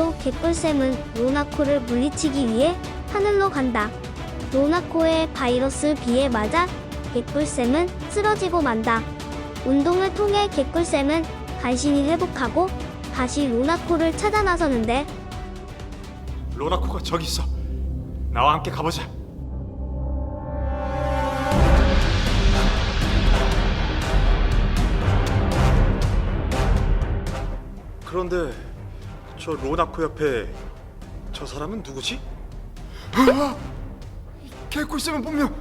에너지의 부탁으로 개꿀샘은 로나코를 물리치기 위해 하늘로 간다. 로나코의 바이러스 비에 맞아 개꿀샘은 쓰러지고 만다. 운동을 통해 개꿀샘은 간신히 회복하고 다시 로나코를 찾아 나서는데 로나코가 저기 있어. 나와 함께 가보자. 그런데 저 로나코 옆에 저 사람은 누구지? 아! 개꿀쌤은 분명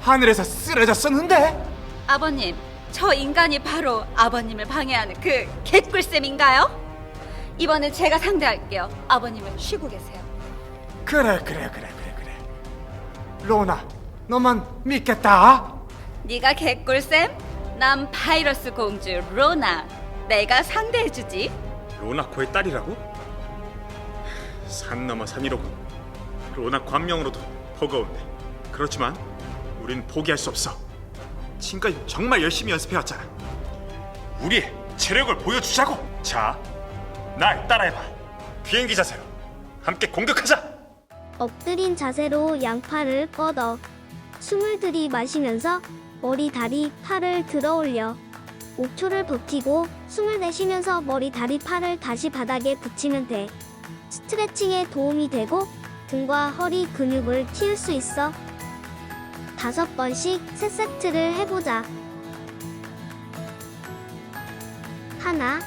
하늘에서 쓰러졌었는데. 아버님, 저 인간이 바로 아버님을 방해하는 그 개꿀쌤인가요? 이번엔 제가 상대할게요. 아버님은 쉬고 계세요. 그래 그래 그래 그래 그래. 로나, 너만 믿겠다. 네가 개꿀쌤? 난 바이러스 공주 로나. 내가 상대해주지. 로나코의 딸이라고? 산 넘어 산이로군. 로나 관명으로도 버거운데. 그렇지만 우린 포기할 수 없어. 지금까지 정말 열심히 연습해왔잖아. 우리의 체력을 보여주자고. 자, 날 따라해봐. 비행기 자세로 함께 공격하자. 엎드린 자세로 양팔을 뻗어 숨을 들이마시면서 머리 다리 팔을 들어 올려 5초를 버티고 숨을 내쉬면서 머리 다리 팔을 다시 바닥에 붙이면 돼 스트레칭에 도움이 되고 등과 허리 근육을 키울 수 있어. 다섯 번씩 세 세트를 해보자. 하나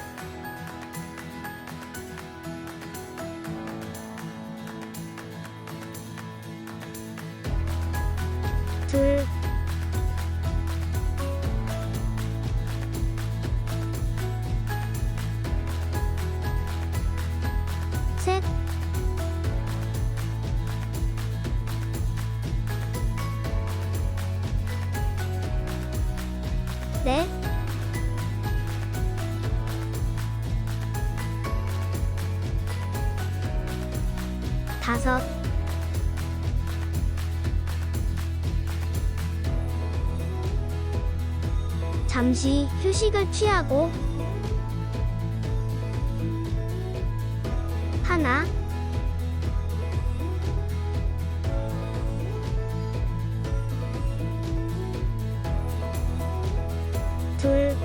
잠시 휴식을 취하고 하나 둘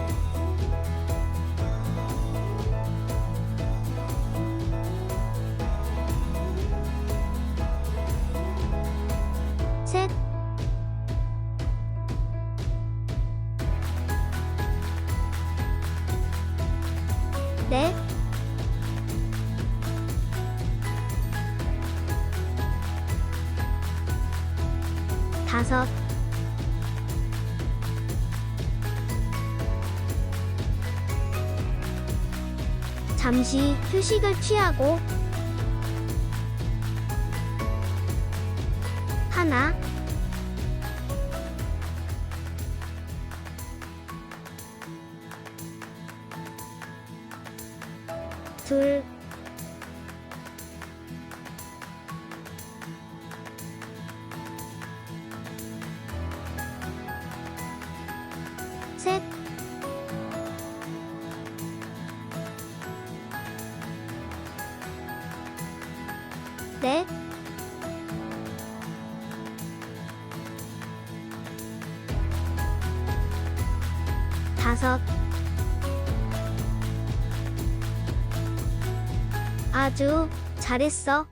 셋, 잠시 휴식을 취하고 하나, 넷, 다섯, 아주 잘했어.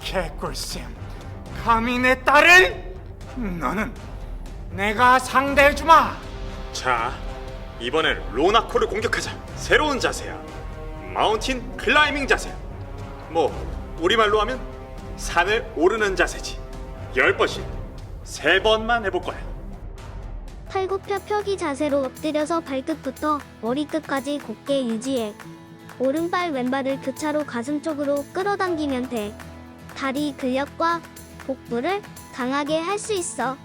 개꿀쌤, 감히 내 딸을? 너는 내가 상대해주마. 자, 이번엔 로나코를 공격하자. 새로운 자세야. 마운틴 클라이밍 자세. 뭐 우리말로 하면 산을 오르는 자세지. 열 번씩 세 번만 해볼 거야. 팔굽혀 펴기 자세로 엎드려서 발끝부터 머리끝까지 곧게 유지해. 오른발 왼발을 교차로 가슴 쪽으로 끌어당기면 돼. 다리 근력과 복부를 강하게 할 수 있어.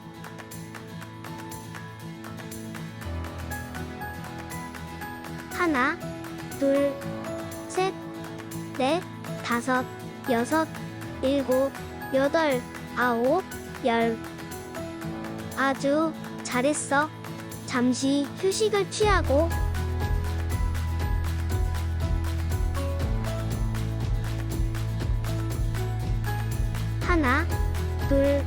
하나, 둘, 셋, 넷, 다섯, 여섯, 일곱, 여덟, 아홉, 열. 아주 잘했어. 잠시 휴식을 취하고 하나, 둘,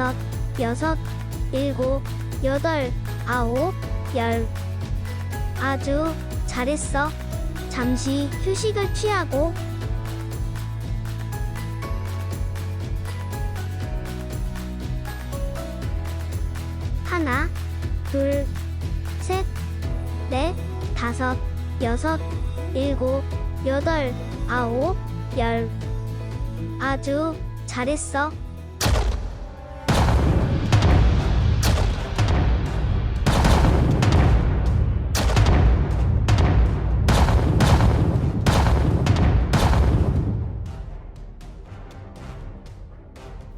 다섯, 여섯, 일곱, 여덟, 아홉, 열. 아주 잘했어. 잠시 휴식을 취하고 하나, 둘, 셋, 넷, 다섯, 여섯, 일곱, 여덟, 아홉, 열. 아주 잘했어.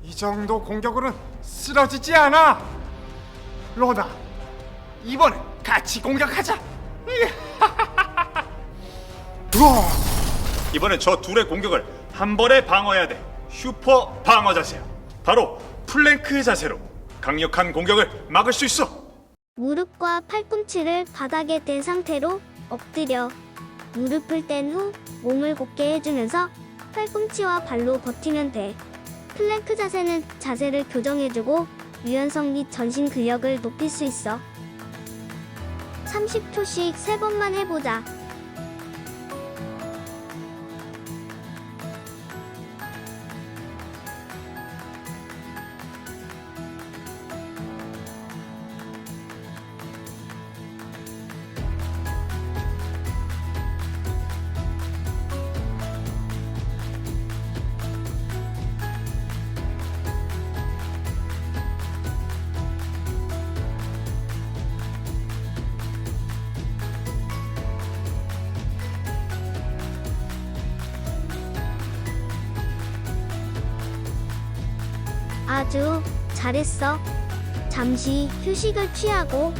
이 정도 공격으로는 쓰러지지 않아. 로나, 이번엔 같이 공격하자. 우와, 이번엔 저 둘의 공격을 한 번에 방어해야 돼. 슈퍼 방어 자세. 바로 플랭크 자세로 강력한 공격을 막을 수 있어. 무릎과 팔꿈치를 바닥에 댄 상태로 엎드려 무릎을 뗀 후 몸을 곧게 해주면서 팔꿈치와 발로 버티면 돼. 플랭크 자세는 자세를 교정해주고 유연성 및 전신 근력을 높일 수 있어. 30초씩 3번만 해보자. 아주 잘했어. 잠시 휴식을 취하고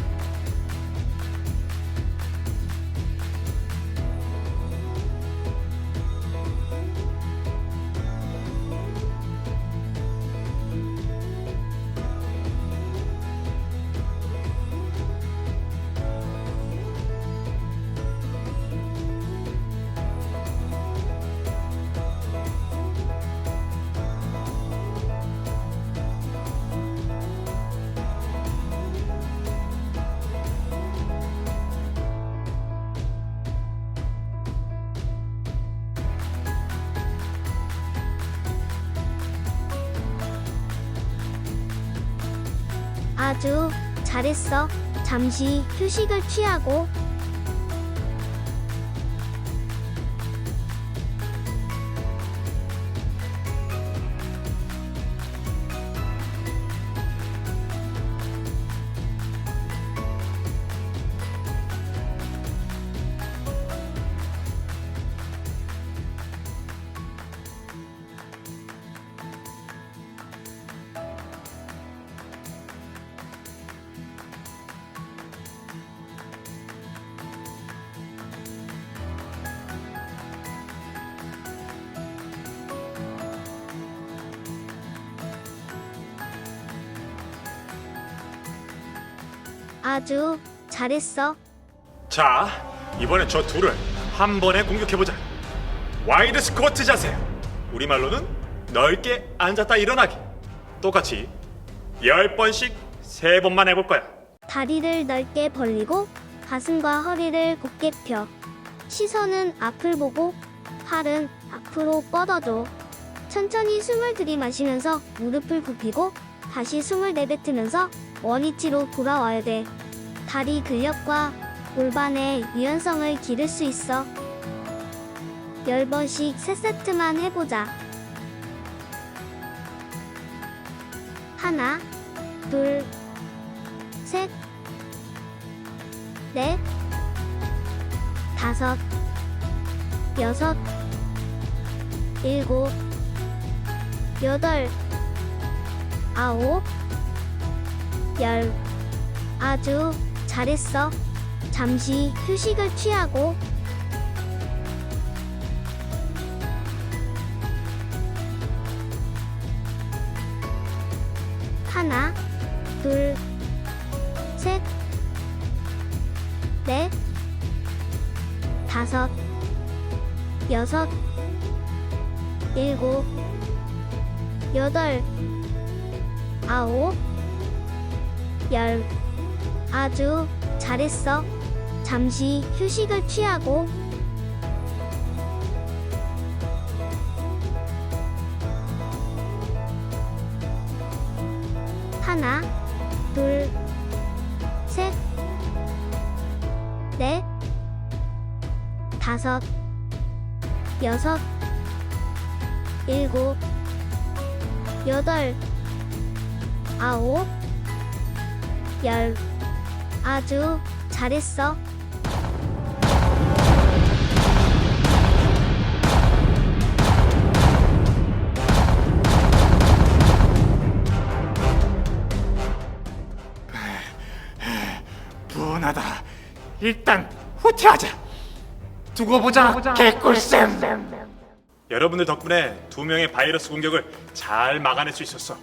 아주 잘했어. 잠시 휴식을 취하고 아주 잘했어. 자, 이번엔 저 둘을 한 번에 공격해보자. 와이드 스쿼트 자세. 우리말로는 넓게 앉았다 일어나기. 똑같이 열 번씩 세 번만 해볼 거야. 다리를 넓게 벌리고 가슴과 허리를 곧게 펴. 시선은 앞을 보고 팔은 앞으로 뻗어줘. 천천히 숨을 들이마시면서 무릎을 굽히고 다시 숨을 내뱉으면서 원위치로 돌아와야 돼. 다리 근력과 골반의 유연성을 기를 수 있어. 10번씩 3세트만 해보자. 하나, 둘, 셋, 넷, 다섯, 여섯, 일곱, 여덟, 아홉, 10. 아주 잘했어. 잠시 휴식을 취하고 하나, 둘, 셋, 넷, 다섯, 여섯, 일곱, 여덟, 아홉, 열. 아주 잘했어. 잠시 휴식을 취하고 하나, 둘, 셋, 넷, 다섯, 여섯, 일곱, 여덟, 아홉, 열. 아주 잘했어. 분하다. 일단 후퇴하자. 두고 보자, 개꿀쌤. 여러분들 덕분에 두 명의 바이러스 공격을 잘 막아낼 수 있었어.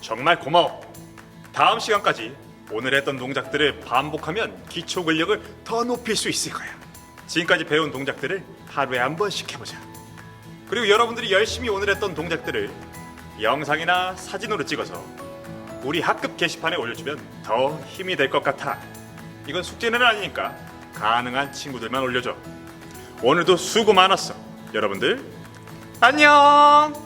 정말 고마워. 다음 시간까지 오늘 했던 동작들을 반복하면 기초 근력을 더 높일 수 있을 거야. 지금까지 배운 동작들을 하루에 한 번씩 해보자. 그리고 여러분들이 열심히 오늘 했던 동작들을 영상이나 사진으로 찍어서 우리 학급 게시판에 올려주면 더 힘이 될 것 같아. 이건 숙제는 아니니까 가능한 친구들만 올려줘. 오늘도 수고 많았어. 여러분들 안녕.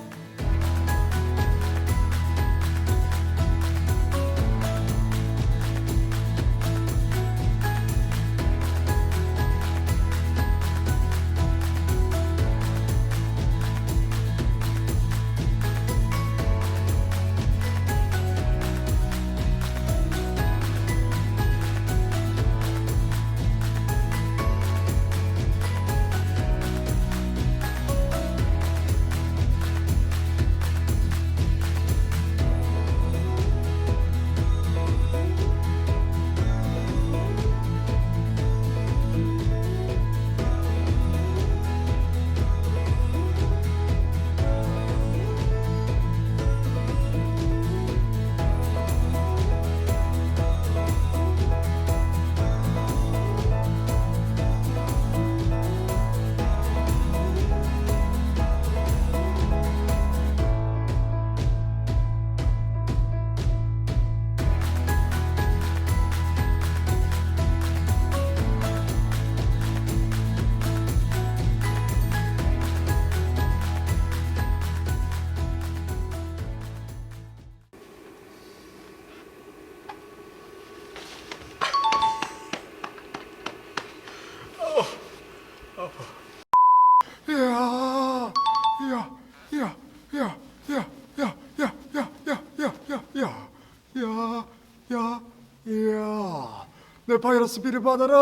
바이러스 비를 받아라.